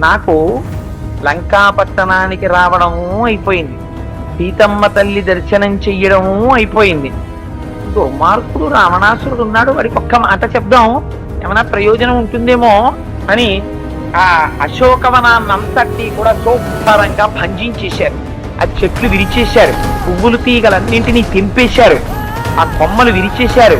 నాకు లంకాపట్టణానికి రావడము అయిపోయింది. సీతమ్మ తల్లి దర్శనం చెయ్యడము అయిపోయింది. దుర్మార్గుడు రావణాసురుడు ఉన్నాడు వాడికి ఒక్క మాట చెప్దాం. ఏమైనా ప్రయోజనం ఉంటుందేమో అని ఆ అశోకవనాన్నంతటి కూడా శోభరంగా భంజించేశారు. ఆ చెట్లు విరిచేశారు పువ్వులు తీగలన్నింటినీ తెంపేశారు ఆ కొమ్మలు విరిచేశారు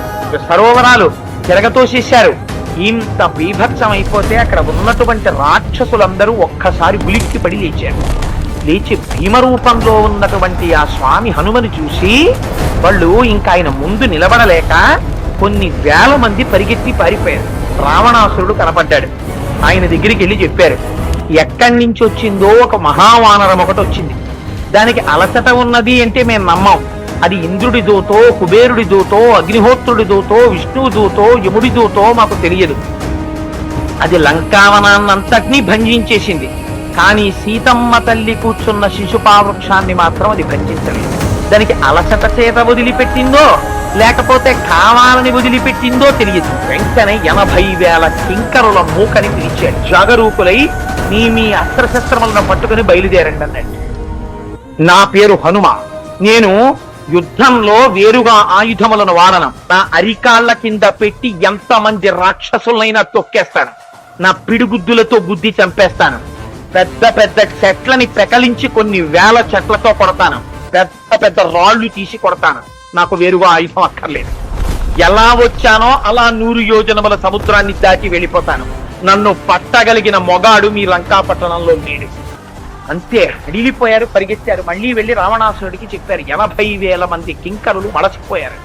సరోవరాలు తిరగతోసేశారు. ఇంత బీభత్సం అయిపోతే అక్కడ ఉన్నటువంటి రాక్షసులందరూ ఒక్కసారి ఉలిక్కిపడి లేచారు. లేచి భీమరూపంలో ఉన్నటువంటి ఆ స్వామి హనుమని చూసి వాళ్ళు ఇంకా ఆయన ముందు నిలబడలేక కొన్ని వేల మంది పరిగెత్తి పారిపోయారు. రావణాసురుడు కనపడ్డాడు. ఆయన దగ్గరికి వెళ్ళి చెప్పారు ఎక్కడి నుంచి వచ్చిందో ఒక మహావానరం ఒకటి వచ్చింది. దానికి అలసట ఉన్నది అంటే మేము నమ్మం. అది ఇంద్రుడి దూతో కుబేరుడి దూతో అగ్నిహోత్రుడి దూతో విష్ణువు దూతో యముడి దూతో మాకు తెలియదు. అది లంకావనాన్నంతటినీ భంజించేసింది. కానీ సీతమ్మ తల్లి కూర్చున్న శిశుపావృక్షాన్ని మాత్రం అది భంజించలేదు. దానికి అలసట చేత వదిలిపెట్టిందో లేకపోతే కావాలని వదిలిపెట్టిందో తెలియదు. వెంటనే ఎనభై వేల కింకరుల మూకని పిలిచాడు జాగరూకులై నీ మీ అస్త్రశస్త్రములను పట్టుకుని బయలుదేరండి అన్నాడు. నా పేరు హనుమ. నేను యుద్ధంలో వేరుగా ఆయుధములను వాడను. నా అరికాళ్ళ కింద పెట్టి ఎంతమంది రాక్షసులైనా తొక్కేస్తాను. నా పిడిగుద్దులతో బుద్ధి చంపేస్తాను. పెద్ద పెద్ద చెట్లని పెకలించి కొన్ని వేల చెట్లతో కొడతాను. పెద్ద పెద్ద రాళ్ళు తీసి కొడతాను. నాకు వేరుగా ఆయుధం అక్కర్లేదు. ఎలా వచ్చానో అలా నూరు యోజనముల సముద్రాన్ని దాటి వెళ్ళిపోతాను. నన్ను పట్టగలిగిన మొగాడు మీ లంకాపట్టణంలో లేడు. అంతే. అడిగిపోయారు పరిగెత్తారు. మళ్ళీ వెళ్ళి రావణాసురుడికి చెప్పారు. ఎనభై వేల మంది కింకరులు మలసిపోయారు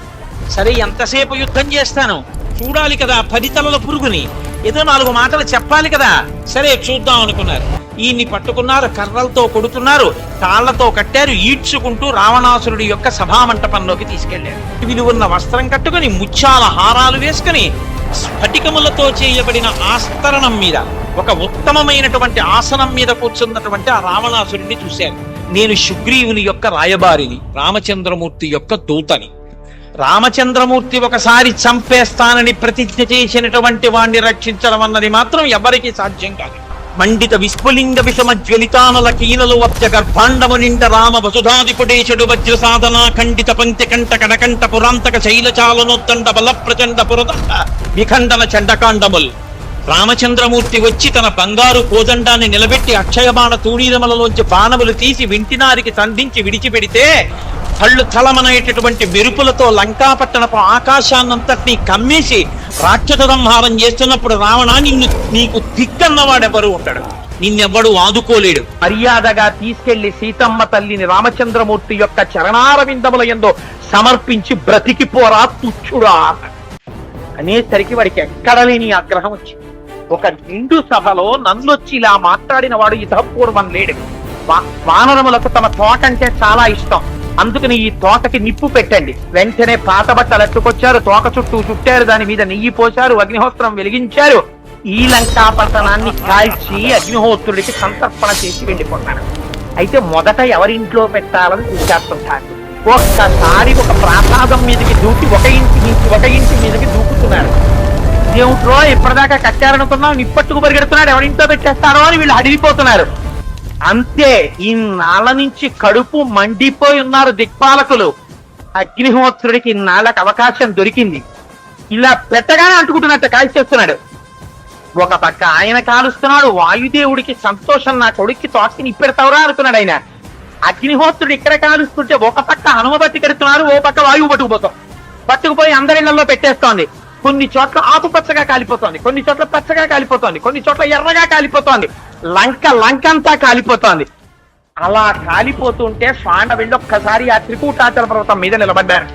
సరే ఎంతసేపు యుద్ధం చేస్తాను? చూడాలి కదా పది తలల పురుగుని. ఏదో నాలుగు మాటలు చెప్పాలి కదా. సరే చూద్దాం అనుకున్నారు. ఈయన్ని పట్టుకున్నారు కర్రలతో కొడుతున్నారు తాళ్ళతో కట్టారు ఈడ్చుకుంటూ రావణాసురుడి యొక్క సభామంటపంలోకి తీసుకెళ్ళారు. విలువన్న వస్త్రం కట్టుకుని ముత్యాల హారాలు వేసుకుని స్ఫటికములతో చేయబడిన ఆస్తరణం మీద ఒక ఉత్తమమైనటువంటి ఆసనం మీద కూర్చున్నటువంటి ఆ రావణాసురుడిని చూశారు. నేను సుగ్రీవుని యొక్క రాయబారిని రామచంద్రమూర్తి యొక్క దూతని. రామచంద్రమూర్తి ఒకసారి చంపేస్తానని ప్రతిజ్ఞ చేసినటువంటి వాణ్ణి రక్షించడం అన్నది మాత్రం ఎవరికీ సాధ్యం కాదు. మండిత విస్ఫులింగ విషమ జ్వలితానల కీనలు వత్య గర్భాండము నిండ రామ వసుధాధిపుడేశుడు వజ్ర సాధన ఖండిత పంక్తి కంట కడకంట పురాంతక శైలచాలనోత్తండ బల ప్రచండ పురదండ విఖండన చండకాండముల్. రామచంద్రమూర్తి వచ్చి తన బంగారు కోదండాన్ని నిలబెట్టి అక్షయమాన తూణీరమలలోంచి బాణములు తీసి వింటినారికి సంధించి విడిచిపెడితే కళ్ళు తలమనేటటువంటి మెరుపులతో లంకాపట్టణపు ఆకాశాన్నంతటినీ కమ్మేసి రాక్షస సంహారం చేస్తున్నప్పుడు రావణ నిన్ను నీకు తిక్కన్నవాడెవరు ఉంటాడు నిన్నెవ్వడు ఆదుకోలేడు. మర్యాదగా తీసుకెళ్ళి సీతమ్మ తల్లిని రామచంద్రమూర్తి యొక్క చరణారవిందముల ఎందో సమర్పించి బ్రతికిపోరా తుచ్చుడా అనేసరికి వాడికి ఎక్కడ లేని ఆగ్రహం వచ్చింది. ఒక నిండు సభలో నన్నొచ్చి ఇలా మాట్లాడిన వాడు ఇతపూర్వం లేడు. వా- వానరములకు తమ తోట అంటే చాలా ఇష్టం. అందుకని ఈ తోటకి నిప్పు పెట్టండి. వెంటనే పాత బట్టలు ఎట్టుకొచ్చారు తోక చుట్టూ చుట్టారు దాని మీద నెయ్యి పోశారు అగ్నిహోత్రం వెలిగించారు. ఈ లంకా పట్టణాన్ని కాల్చి అగ్నిహోత్రుడికి సంతర్పణ చేసి వెళ్ళిపోతాను అయితే మొదట ఎవరింట్లో పెట్టాలని చూసేస్తుంటారు ఒక్కసారి ఒక ప్రాసాదం మీదకి దూకి ఒక ఇంటి నుంచి ఒక ఇంటి మీదకి దూకుతున్నారు. దేవుట్లో ఇప్పటిదాకా కట్టారనుకున్నాం నిప్పట్టుకు పరిగెడుతున్నాడు ఎవరింట్లో పెట్టేస్తారో అని వీళ్ళు అడిగిపోతున్నారు. అంతే ఈ నాళ్ళ నుంచి కడుపు మండిపోయి ఉన్నారు దిక్పాలకులు. అగ్నిహోత్రుడికి నాళ్ళకి అవకాశం దొరికింది. ఇలా పెట్టగానే అంటుకుంటున్నట్టు కాల్చేస్తున్నాడు ఒక పక్క ఆయన కాలుస్తున్నాడు వాయుదేవుడికి సంతోషం నా కొడుక్కి తోటకి ఇప్పెడతావురా అనుకున్నాడు ఆయన. అగ్నిహోత్రుడు ఇక్కడ కాలుస్తుంటే ఒక పక్క హనుమ పట్టి కడుతున్నారు ఓ పక్క వాయువు పట్టుకుపోతాం. పట్టుకుపోయి అందరి ఇళ్ళలో పెట్టేస్తోంది. కొన్ని చోట్ల ఆకుపచ్చగా కాలిపోతోంది కొన్ని చోట్ల పచ్చగా కాలిపోతోంది కొన్ని చోట్ల ఎర్రగా కాలిపోతోంది లంక లంక అంతా కాలిపోతోంది. అలా కాలిపోతుంటే స్వామి ఒక్కసారి ఆ త్రికూటాచల పర్వతం మీద నిలబడ్డారు.